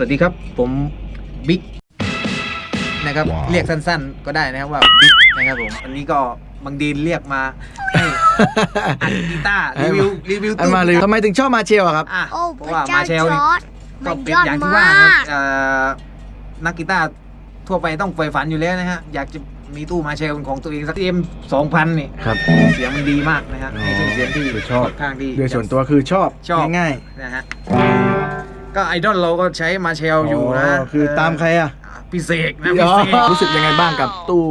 วัสดีครับ ผมบิ๊กนะครับเรียกสั้นๆ ก็ได้นะครับว่าบิ๊กนะครับผมวันนี้ก็บางดีนเรียกมาให้อัดกีตาร์รีวิวรีวิวอันตู้มาเลยทำไมถึงชอบมาเชลอะครับอะโอ้เพพราะระว่าเจ้ามาเชลจนี่อร์ดก็มันเป็นยอดอย่างที่มาว่านะครับกเอ่อนักกีตาร์ทั่วไปต้องใฝ่ฝันอยู่แล้วนะฮะอยากจะมีตู้มาเชลเป็นของตัวเองสักเอ็มสองพันนี่ครับเสียงมันดีมากนะฮะอ๋อให้เครื่องเสียงที่คือชอบค่อนข้างดีโดยส่วนตัวคือชอบชอบง่ายนะฮะ ก็ไอดอลเราก็ใช้มาเชลๆอยู่นะคือตามใครอะอะพี่เสกนะพี่เสกรู้สึกยังไงบ้างกับตู้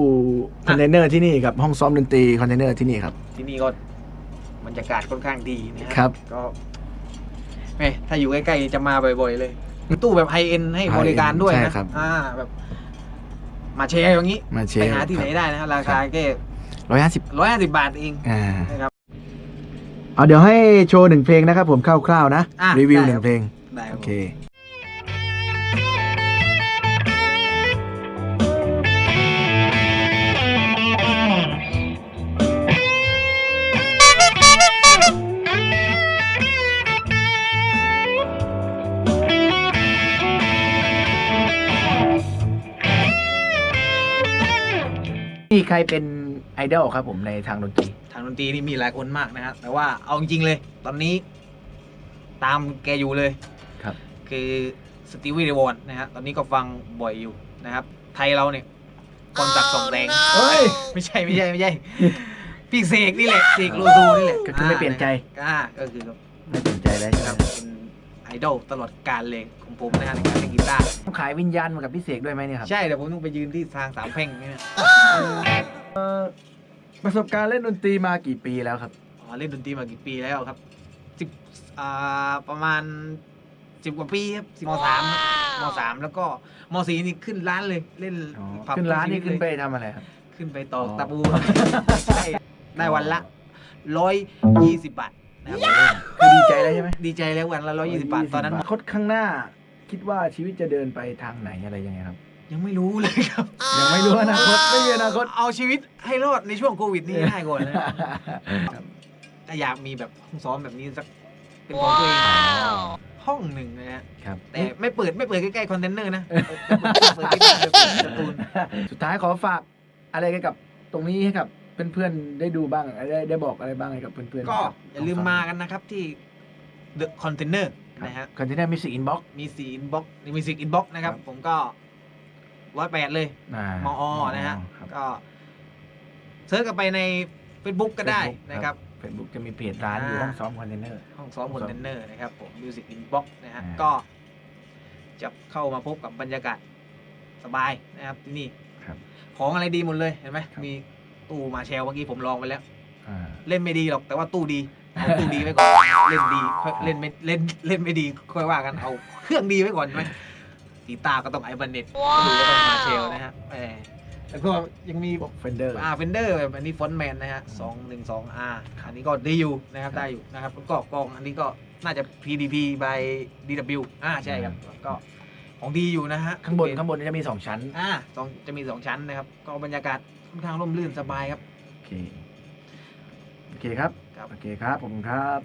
คอนเทนเนอร์ที่นี่กับห้องซ้อมดนตรีคอนเทนเนอร์ที่นี่ครับ ที่นี่ก็บรรยากาศค่อนข้างดีนะครับก็แม่ถ้าอยู่ใกล้ๆจะมาบ่อยๆเลยมีตู้แบบไฮเอ็นให้บริการด้วยใช่นะครับอ่าแบบมาแชร์อย่างนี้มาเชไปลหาที่ไหนได้นะฮะราคาแค่ร้อยห้าสิบร้อยห้าสิบบาทเองอ่านะครับเอาเดี๋ยวให้โชว์หนึ่งเพลงนะครับผมคร่าวๆนะอะรีวิวได้หครันึ่บงเพลง ได้ครับโอเคมีใครเป็นไอดอลครับผมในทางดนตรี ทางดนตรีนี่มีหลายคนมากนะฮะแต่ว่าเอาจริงๆเลย ตอนนี้ ตามแกอยู่เลย ครับคือสตีวีเดวอนนะฮะตอนนี้ก็ฟังบ่อยอยู่นะครับ ไทยเราเนี่ยคนจากดิ์สองแรงเฮ้ย ไม่ใช่ไม่ใช่ไม่ใช่พี่เสกนี่แหละเสกโลโซนี่แหละก็คือไม่เปลี่ยนใจ อ่าก็คือไม่สนใจแล้วคใช่รับไหมเป็นไอดอลตลอดกาลเลยของผมนะฮะในการเล่นกีตาร์ต้องขายวิญญาณมากับพี่เสกด้วยไหมเนี่ยครับ ใช่แต่ผมต้องไปยืนที่ทางสามแพร่งนี่นะประสบการณ์เล่นดนตรีมากี่ปีแล้วครับอ๋อเล่นดนตรีมากี่ปีแล้วครับสิบอ่าประมาณ สิบกว่าปีครับสิบมสามมสามแล้วก็มสี่นี่ขึ้นร้านเลยเล่นผับขึ้นร้านนี่ชีวิตขึ้นไปเลยทำอะไรครับ ขึ้นไปตอกอ๋อตะปูใช่ได้วันละร้อยยี่สิบบาทนะครับคือดีใจแล้วใช่ไหมดีใจแล้ววันละร้อยยี่สิบบาทตอนนั้นคตข้างหน้า คิดว่าชีวิตจะเดินไปทางไหนอะไรยังไงครับ ยังไม่รู้เลยครับ ยังไม่รู้อนาคตไม่มีอนาคตเอาชีวิตให้รอดในช่วงโควิดนี้ให้ก่อนนะแต่อยากมีแบบห้องซ้อมแบบนี้สักเป็นของตัวเอง ห้องหนึ่งนะฮะครับ แต่ไม่เปิดไม่เปิดใกล้ๆคอนเทนเนอร์นะเปิดที่บ้านเปิดการ์ตูนสุดท้ายขอฝากอะไรกันกับตรงนี้ให้กับเพื่อนๆได้ดูบ้างได้ได้บอกอะไรบ้างให้กับเพื่อนๆก็อย่าลืมมากันนะครับที่ The Container นะฮะคอนเทนเนอร์มิสิกอินบ็อกมีสีอินบ็อกมีสีอินบ็อกนะครับ ผมก็ร้อยแปดเลยมอนะฮะครับก็เซิร์ชกันไปใน Facebook ก็ได้นะครับ เฟซบุ๊กจะมีเพจร้านอยู่อ่าห้องซ้อมคอนเทนเนอร์ ห้องซ้อมคอนเทนเนอร์นะครับผม Music Inbox นะฮะอ่า ก็จะเข้ามาพบกับบรรยากาศสบายนะครับที่นี่ครับ ของอะไรดีหมดเลยเห็นไหมครับ มีตู้มาแชลเมื่อกี้ผมลองไปแล้ว อ่า เล่นไม่ดีหรอกแต่ว่าตู้ดีเอาตู้ดีไว้ก่อนเล่นดีค่อยเล่นไม่เล่นเล่นไม่ดีค่อยว่ากันเอาเครื่องดีไว้ก่อนใช่ไหมกีตาร์ก็ต้องไอบันเน็ตก็ดูก็ต้องมาเชลนะฮะแหม แล้วก็ยังมีพวเฟนเดอร์ อ่าเฟนเดอร์แบบอันนี้ฟอนแมนนะฮะสองหนึ่งสองอาอันนี้ก็ดีอยู่นะครับ ได้อยู่นะครับประกอกองอันนี้ก็น่าจะ PDP by DW อ่าใช่ครับ ก็ของดีอยู่นะฮะข้างบนข้างบนจะมี 2 ชั้น อ่าสองจะมี 2 ชั้นนะครับ ก็บรรยากาศค่อนข้างร่มรื่นสบายครับ โอเค โอเคครับ โอเคครับ ผมครับ